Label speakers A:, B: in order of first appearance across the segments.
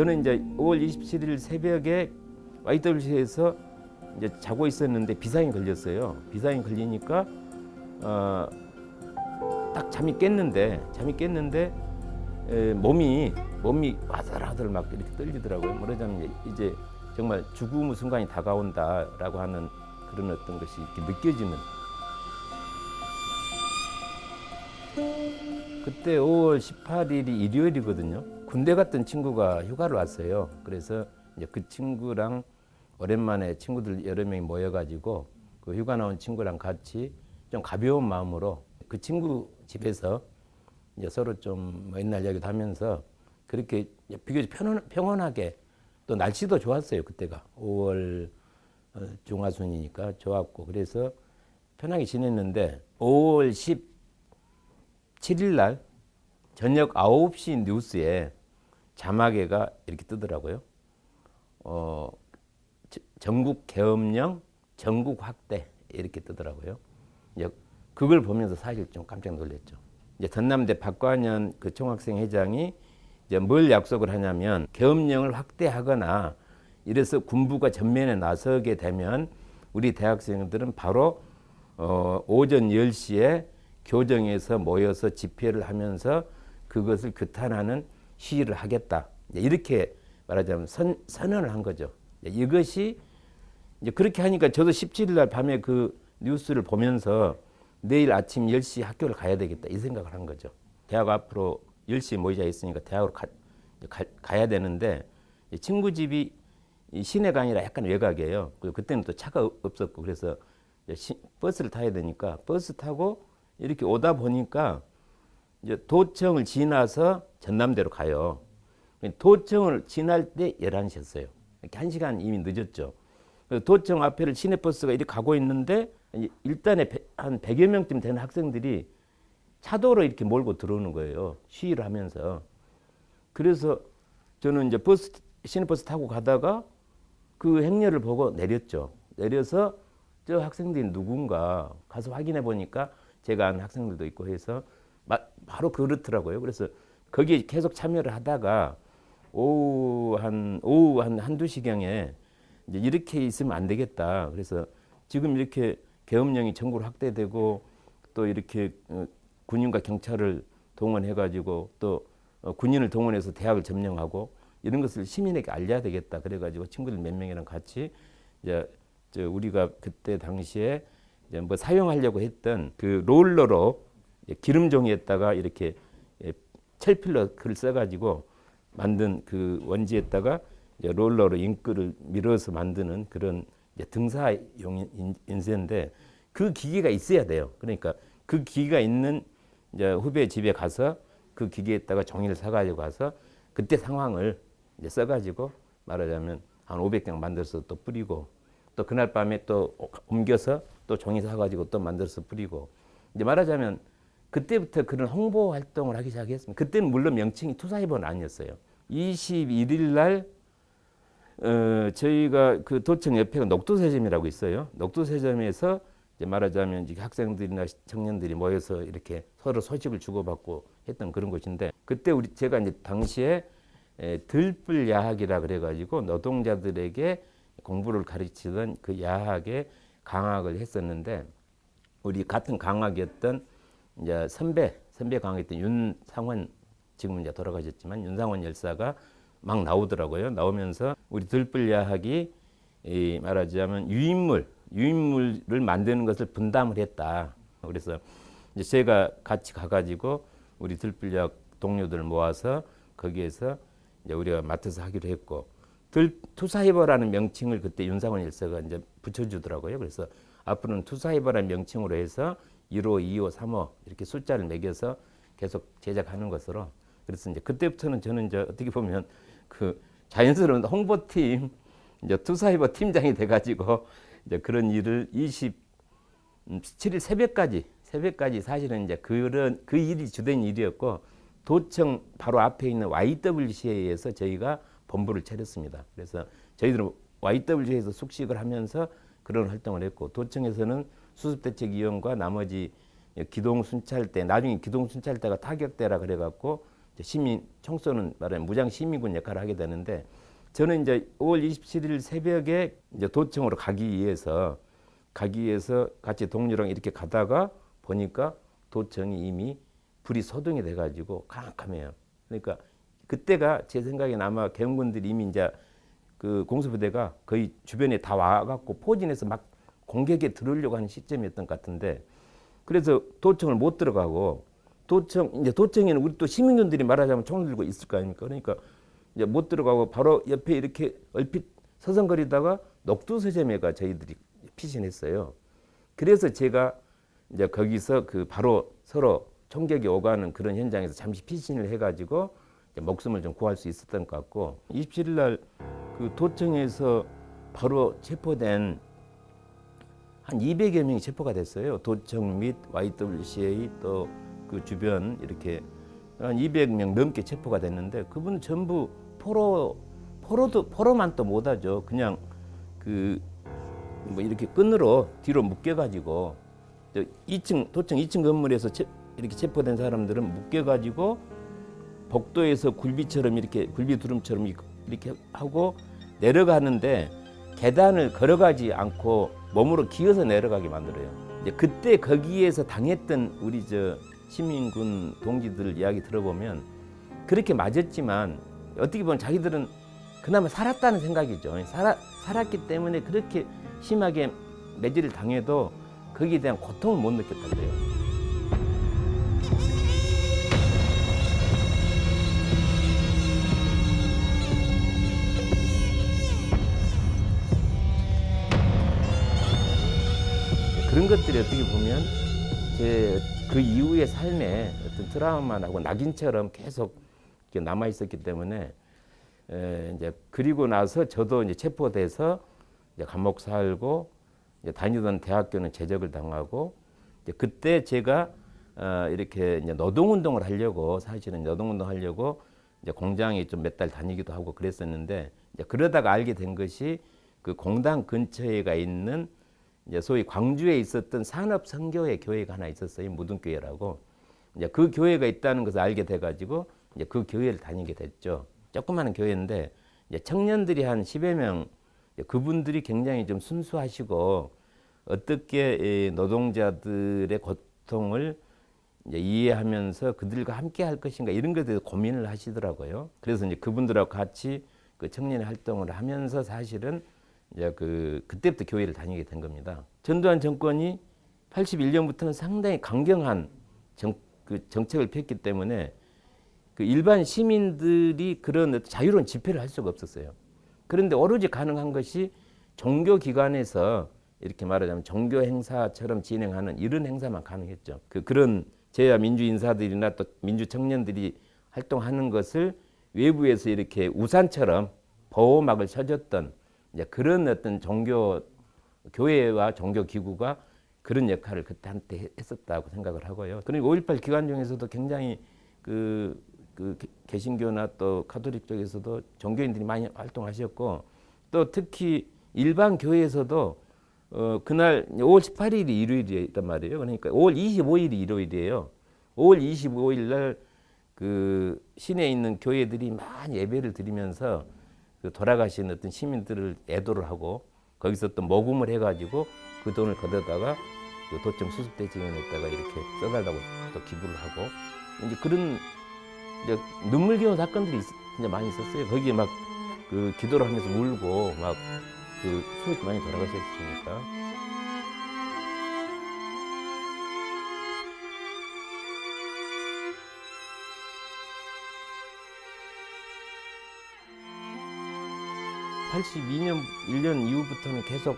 A: 저는 이제 5월 27일 새벽에 YWC에서 이제 자고 있었는데 비상이 걸렸어요. 비상이 걸리니까 어, 딱 잠이 깼는데 잠이 깼는데 에, 몸이 몸이 와들와들 막 이렇게 떨리더라고요. 뭐라자면 이제 정말 죽음의 순간이 다가온다라고 하는 그런 어떤 것이 이렇게 느껴지는. 그때 5월 18일이 일요일이거든요. 군대 갔던 친구가 휴가를 왔어요. 그래서 이제 그 친구랑 오랜만에 친구들 여러 명이 모여가지고 그 휴가 나온 친구랑 같이 좀 가벼운 마음으로 그 친구 집에서 이제 서로 좀뭐 옛날 이야기도 하면서 그렇게 비교적 평온, 평온하게 또 날씨도 좋았어요 그때가 5월 어, 중하순이니까 좋았고 그래서 편하게 지냈는데 5월 17일 날 저녁 9시 뉴스에 자막에가 이렇게 뜨더라고요. 어, 저- 전국 계엄령 전국 확대 이렇게 뜨더라고요. 이제 그걸 보면서 사실 좀 깜짝 놀랐죠. 이제 전남대 박관현 그 총학생 회장이 이제 뭘 약속을 하냐면 계엄령을 확대하거나 이래서 군부가 전면에 나서게 되면 우리 대학생들은 바로 어, 오전 10시에 교정에서 모여서 집회를 하면서 그것을 규탄하는 시위를 하겠다. 이제 이렇게 말하자면 선, 선언을 한 거죠. 이제 이것이 이제 그렇게 하니까 저도 17일 날 밤에 그 뉴스를 보면서 내일 아침 10시 학교를 가야 되겠다 이 생각을 한 거죠. 대학 앞으로 10시에 모이자 있으니까 대학으로 가, 가, 야 되는데 이 친구 집이 이 시내가 아니라 약간 외곽이에요. 그리고 그때는 또 차가 없- 없었고 그래서 시- 버스를 타야 되니까 버스 타고 이렇게 오다 보니까 이제 도청을 지나서 전남대로 가요. 도청을 지날 때 11시였어요. 이렇게 한 시간 이미 늦었죠. 도청 앞에를 시내버스가 이렇게 가고 있는데 일단에 배- 한 100여 명쯤 되는 학생들이 차도로 이렇게 몰고 들어오는 거예요. 시위를 하면서. 그래서 저는 이제 버스 시내버스 타고 가다가 그 행렬을 보고 내렸죠. 내려서 저 학생들이 누군가 가서 확인해 보니까 제가 아는 학생들도 있고 해서 마, 바로 그렇더라고요. 그래서 거기에 계속 참여를 하다가 오후 한 오후 한 한두 시경에 이제 이렇게 있으면 안 되겠다. 그래서 지금 이렇게 계엄령이 전국으로 확대되고 또 이렇게 어, 군인과 경찰을 동원해 가지고 또 어, 군인을 동원해서 대학을 점령하고 이런 것을 시민에게 알려야 되겠다. 그래 가지고 친구들 몇 명이랑 같이 이제 저 우리가 그때 당시에 이제 뭐 사용하려고 했던 그 롤러로 기름종이에다가 이렇게 예, 철필러 글을 써가지고 만든 그 원지에다가 롤러로 잉크를 밀어서 만드는 그런 등사용 인- 인쇄인데 그 기계가 있어야 돼요. 그러니까 그 기계가 있는 후배 집에 가서 그 기계에다가 종이를 사가지고 가서 그때 상황을 써가지고 말하자면 한 500장 만들어서 또 뿌리고 또 그날 밤에 또 옮겨서 또 종이 사가지고 또 만들어서 뿌리고 이제 말하자면 그때부터 그런 홍보 활동을 하기 시작했습니다. 그때는 물론 명칭이 투사이버는 아니었어요. 21일 날 어, 저희가 그 도청 옆에가 녹두세점이라고 있어요. 녹두세점에서 말하자면 학생들이나 청년들이 모여서 이렇게 서로 소식을 주고받고 했던 그런 곳인데 그때 우리 제가 이제 당시에 에, 들불 야학이라 그래가지고 노동자들에게 공부를 가르치던 그 야학에 강학을 했었는데 우리 같은 강학이었던 이제 선배 선배 강학했던 윤상원 지금 이제 돌아가셨지만 윤상원 열사가 막 나오더라고요. 나오면서 우리 들불 야학이 이 말하자면 유인물 유인물을 만드는 것을 분담을 했다. 그래서 이제 제가 같이 가가지고 우리 들불 야학 동료들 모아서 거기에서 이제 우리가 맡아서 하기로 했고 들 투사이버라는 명칭을 그때 윤상원 일사가 이제 붙여주더라고요. 그래서 앞으로는 투사이버라는 명칭으로 해서 1호, 2호, 3호 이렇게 숫자를 매겨서 계속 제작하는 것으로 그래서 이제 그때부터는 저는 이제 어떻게 보면 그 자연스러운 홍보팀 이제 투사이버 팀장이 돼가지고 이제 그런 일을 27일 새벽까지 새벽까지 사실은 이제 그런 그 일이 주된 일이었고 도청 바로 앞에 있는 YWCA에서 저희가 본부를 차렸습니다. 그래서 저희들은 YWCA에서 숙식을 하면서 그런 활동을 했고 도청에서는 수습대책위원과 나머지 기동 순찰대 나중에 기동 순찰대가 타격대라 그래갖고 시민 청소는 말하면 무장 시민군 역할을 하게 되는데 저는 이제 5월 27일 새벽에 이제 도청으로 가기 위해서 가기 위해서 같이 동료랑 이렇게 가다가 보니까 도청이 이미 불이 소동이 돼가지고 캄캄해요. 그러니까 그때가 제 생각에는 아마 개헌군들이 이미 이제 그 공수부대가 거의 주변에 다 와갖고 포진해서 막 공격에 들어오려고 하는 시점이었던 것 같은데 그래서 도청을 못 들어가고 도청 이제 도청에는 우리 또 시민군들이 말하자면 총을 들고 있을 거 아닙니까? 그러니까 이제 못 들어가고 바로 옆에 이렇게 얼핏 서성거리다가 녹두서점에가 저희들이 피신했어요. 그래서 제가 이제 거기서 그 바로 서로 총격이 오가는 그런 현장에서 잠시 피신을 해가지고 이제 목숨을 좀 구할 수 있었던 것 같고 27일 날 그 도청에서 바로 체포된 한 200여 명이 체포가 됐어요. 도청 및 YWCA 또 그 주변 이렇게 한 200명 넘게 체포가 됐는데 그분 전부 포로 포로도 포로만 또 못하죠. 그냥 그 뭐 이렇게 끈으로 뒤로 묶여가지고 저 2층 도청 2층 건물에서 체, 이렇게 체포된 사람들은 묶여가지고 복도에서 굴비처럼 이렇게 굴비 두름처럼 이- 이렇게 하고 내려가는데 계단을 걸어가지 않고 몸으로 기어서 내려가게 만들어요. 이제 그때 거기에서 당했던 우리 저 시민군 동지들 이야기 들어보면 그렇게 맞았지만 어떻게 보면 자기들은 그나마 살았다는 생각이죠. 살아, 살았기 때문에 그렇게 심하게 매질을 당해도 거기에 대한 고통을 못 느꼈다고요. 것들이 어떻게 보면 제 그 이후의 삶에 어떤 트라우마하고 낙인처럼 계속 남아 있었기 때문에 에, 이제 그리고 나서 저도 이제 체포돼서 이제 감옥 살고 이제 다니던 대학교는 제적을 당하고 이제 그때 제가 어, 이렇게 이제 노동운동을 하려고 사실은 노동운동 하려고 이제 공장에 좀 몇 달 다니기도 하고 그랬었는데 이제 그러다가 알게 된 것이 그 공당 근처에가 있는 이제 소위 광주에 있었던 산업 선교회 교회가 하나 있었어요. 무등교회라고. 이제 그 교회가 있다는 것을 알게 돼 가지고 이제 그 교회를 다니게 됐죠. 조그마한 교회인데 이제 청년들이 한 10여 명 그분들이 굉장히 좀 순수하시고 어떻게 이 노동자들의 고통을 이해하면서 그들과 함께 할 것인가 이런 것에 대해서 고민을 하시더라고요. 그래서 이제 그분들하고 같이 그 청년 활동을 하면서 사실은 이제 그 그때부터 교회를 다니게 된 겁니다. 전두환 정권이 81년부터는 상당히 강경한 정, 그 정책을 폈기 때문에 그 일반 시민들이 그런 자유로운 집회를 할 수가 없었어요. 그런데 오로지 가능한 것이 종교 기관에서 이렇게 말하자면 종교 행사처럼 진행하는 이런 행사만 가능했죠. 그 그런 제야 민주 인사들이나 또 민주 청년들이 활동하는 것을 외부에서 이렇게 우산처럼 보호막을 쳐줬던 이제 그런 어떤 종교 교회와 종교 기구가 그런 역할을 그때 한때 했었다고 생각을 하고요. 그리고 5.18 기간 중에서도 굉장히 그, 그 개- 개신교나 또 카톨릭 쪽에서도 종교인들이 많이 활동하셨고 또 특히 일반 교회에서도 어, 그날 5월 18일이 일요일이었단 말이에요. 그러니까 5월 25일이 일요일이에요. 5월 25일 날 그 시내에 있는 교회들이 많이 예배를 드리면서 그 돌아가신 어떤 시민들을 애도를 하고 거기서 또 모금을 해가지고 그 돈을 걷어다가 그 도청 수습대 증언에다가 이렇게 써달라고 또 기부를 하고 이제 그런 이제 눈물겨운 사건들이 있, 진짜 많이 있었어요. 거기에 막 그 기도를 하면서 울고 막 그 수많이 많이 돌아가셨으니까. (82년) (1년) 이후부터는 계속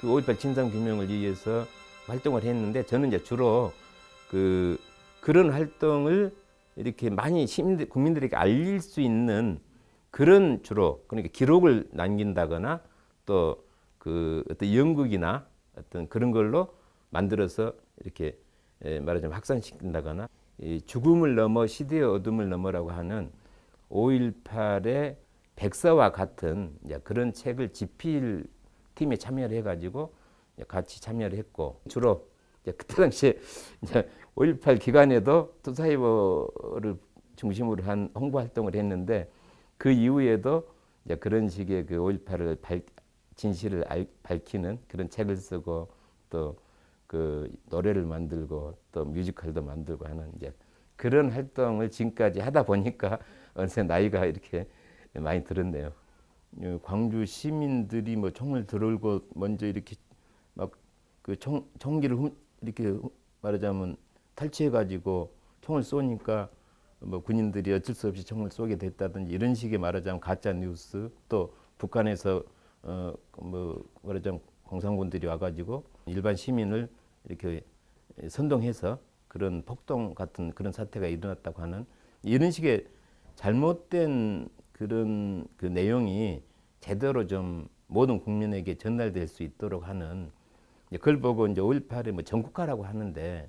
A: 그 (5.18) 진상 규명을 위해서 활동을 했는데 저는 이제 주로 그 그런 활동을 이렇게 많이 시민들 국민들에게 알릴 수 있는 그런 주로 그러니까 기록을 남긴다거나 또 그 어떤 연극이나 어떤 그런 걸로 만들어서 이렇게 에, 말하자면 확산시킨다거나 이 죽음을 넘어 시대의 어둠을 넘어라고 하는 5.18의 백서와 같은 그런 책을 집필 팀에 참여를 해가지고 같이 참여를 했고 주로 그때 당시에 이제 5.18 기간에도 투사이버를 중심으로 한 홍보 활동을 했는데 그 이후에도 그런 식의 그 5.18을 밝, 진실을 알, 밝히는 그런 책을 쓰고 또 그 노래를 만들고 또 뮤지컬도 만들고 하는 이제 그런 활동을 지금까지 하다 보니까 어느새 나이가 이렇게 많이 들었네요. 어, 광주 시민들이 뭐 총을 들고 먼저 이렇게 막 그총 총기를 훔- 이렇게 훔- 말하자면 탈취해 가지고 총을 쏘니까 뭐 군인들이 어쩔 수 없이 총을 쏘게 됐다든지 이런 식의 말하자면 가짜 뉴스 또 북한에서 어 뭐 말하자면 공산군들이 와가지고 일반 시민을 이렇게 선동해서 그런 폭동 같은 그런 사태가 일어났다고 하는 이런 식의 잘못된 그런 그 내용이 제대로 좀 모든 국민에게 전달될 수 있도록 하는 그걸 보고 이제 5.18의 뭐 전국화라고 하는데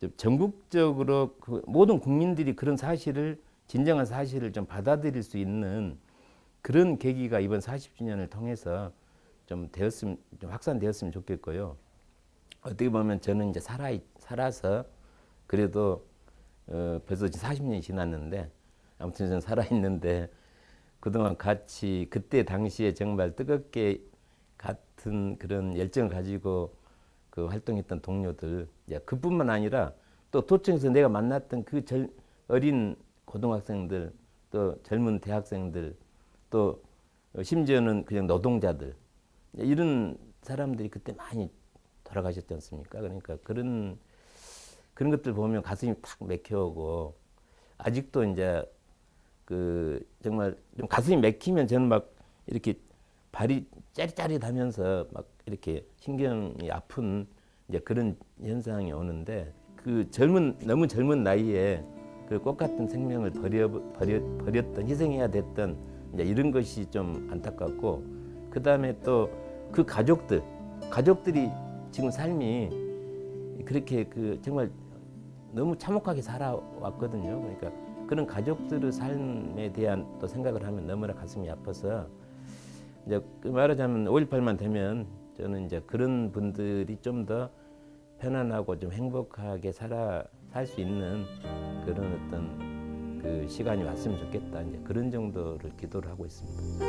A: 좀 전국적으로 그 모든 국민들이 그런 사실을 진정한 사실을 좀 받아들일 수 있는 그런 계기가 이번 40주년을 통해서 좀 되었으면 좀 확산되었으면 좋겠고요. 어떻게 보면 저는 이제 살아 살아서 그래도 어, 벌써 40년이 지났는데 아무튼 저는 살아 있는데 그동안 같이 그때 당시에 정말 뜨겁게 같은 그런 열정을 가지고 그 활동했던 동료들, 야, 그뿐만 아니라 또 도청에서 내가 만났던 그 절, 어린 고등학생들, 또 젊은 대학생들, 또 심지어는 그냥 노동자들 이런 사람들이 그때 많이 돌아가셨지 않습니까? 그러니까 그런 그런 것들 보면 가슴이 탁 맥혀오고 아직도 이제 그 정말 좀 가슴이 맥히면 저는 막 이렇게 발이 짜릿짜릿하면서 막 이렇게 신경이 아픈 이제 그런 현상이 오는데 그 젊은 너무 젊은 나이에 그 꽃 같은 생명을 버려 버려 버렸던 희생해야 됐던 이제 이런 것이 좀 안타깝고 그 다음에 또 그 가족들 가족들이 지금 삶이 그렇게 그 정말 너무 참혹하게 살아왔거든요. 그러니까 그런 가족들의 삶에 대한 또 생각을 하면 너무나 가슴이 아파서 이제 그 말하자면 5.18만 되면 저는 이제 그런 분들이 좀 더 편안하고 좀 행복하게 살아 살 수 있는 그런 어떤 그 시간이 왔으면 좋겠다. 이제 그런 정도를 기도를 하고 있습니다.